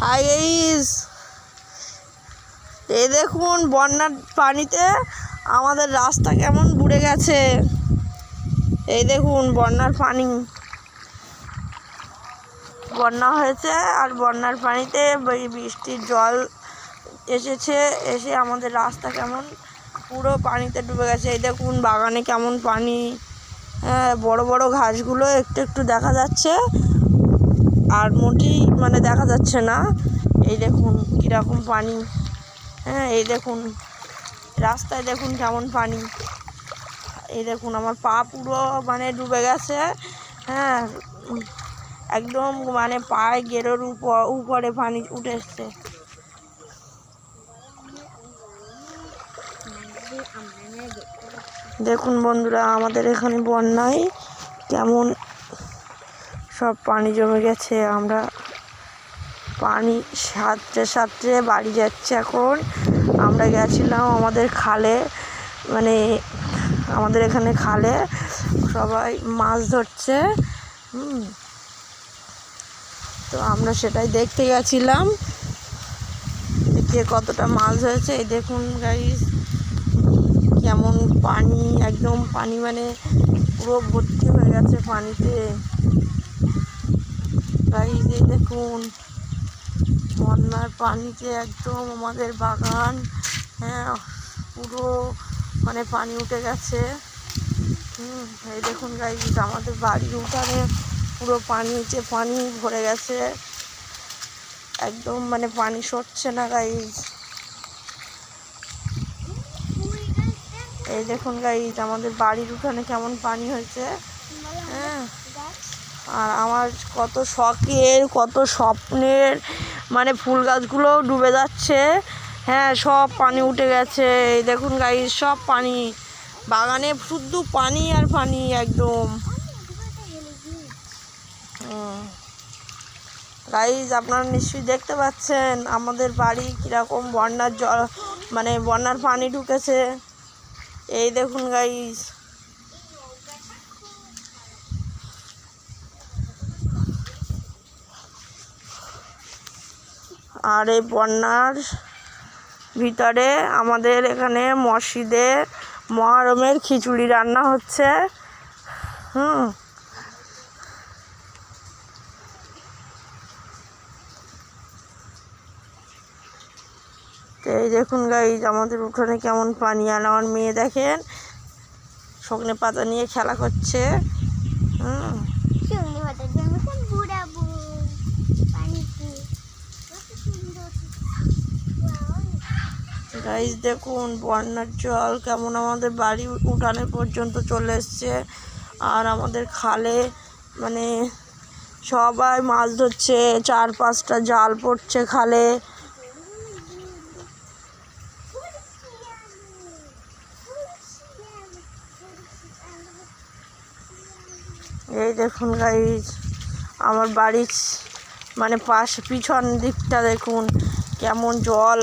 High এই দেখুন, বন্যার পানিতে আমাদের রাস্তা কেমন বুড়ে গেছে। এই দেখুন, বন্যার পানি। বন্যা হয়েছে আর বন্যার পানিতে বৃষ্টির জল এসেছে, এসে আমাদের রাস্তা কেমন পুরো পানিতে ডুবে গেছে। এই দেখুন, বাগানে কেমন পানি। হ্যাঁ বড় বড় ঘাসগুলো একটু একটু দেখা যাচ্ছে। আর মোটেই মানে দেখা যাচ্ছে না। এই দেখুন কীরকম পানি। হ্যাঁ এই দেখুন। রাস্তায় দেখুন কেমন পানি। এই দেখুন, আমার পা পুরো মানে ডুবে গেছে। হ্যাঁ একদম মানে পায়ে গেরোর উপর, উপরে পানি উঠে এসছে। দেখুন বন্ধুরা, আমাদের এখানে বন্যায় কেমন সব পানি জমে গেছে, আমরা পানি সাঁতরে সাঁতরে বাড়ি যাচ্ছে এখন। আমরা গেছিলাম আমাদের খালে মানে আমাদের এখানে খালে, সবাই মাছ ধরছে তো আমরা সেটাই দেখতে গেছিলাম কে কতটা মাছ হয়েছে এই দেখুন গাইস কেমন পানি, একদম পানি মানে পুরো ভর্তি হয়ে গেছে পানিতে। দেখুন বন্যার পানিতে একদম আমাদের বাগান হ্যাঁ পুরো মানে পানি উঠে গেছে। হুম, এই দেখুন গাইস আমাদের বাড়ির উঠানে পুরো পানিতে পানি ভরে গেছে। একদম মানে পানি সরছে না গাইস এই দেখুন গাইস আমাদের বাড়ির উঠানে কেমন পানি হয়েছে। হ্যাঁ। আর আমার কত শখের, কত স্বপ্নের মানে ফুল গাছগুলোও ডুবে যাচ্ছে। হ্যাঁ সব পানি উঠে গেছে। এই দেখুন গাইস সব পানি। বাগানে শুদ্ধ পানি আর পানি একদম। গাইজ আপনারা নিশ্চয়ই দেখতে পাচ্ছেন আমাদের বাড়ি কীরকম বন্যার জল মানে বন্যার পানি ঢুকেছে। এই দেখুন গাইজ আর এই বন্যার ভিতরে আমাদের এখানে মসজিদে মহরমের খিচুড়ি রান্না হচ্ছে। হুম। তো এই দেখুন গাইজ আমাদের উঠোনে কেমন পানি আর আমার মেয়ে দেখেন সজনে পাতা নিয়ে খেলা করছে। হুম। গাইজ দেখুন বন্যার জল কেমন আমাদের বাড়ি উঠানে পর্যন্ত চলে এসছে। আর আমাদের খালে মানে সবাই মাছ ধরছে, চার পাঁচটা জাল পড়ছে খালে। এই দেখুন গাইজ আমার বাড়ির মানে পাশ, পিছন দিকটা দেখুন, কেমন জল।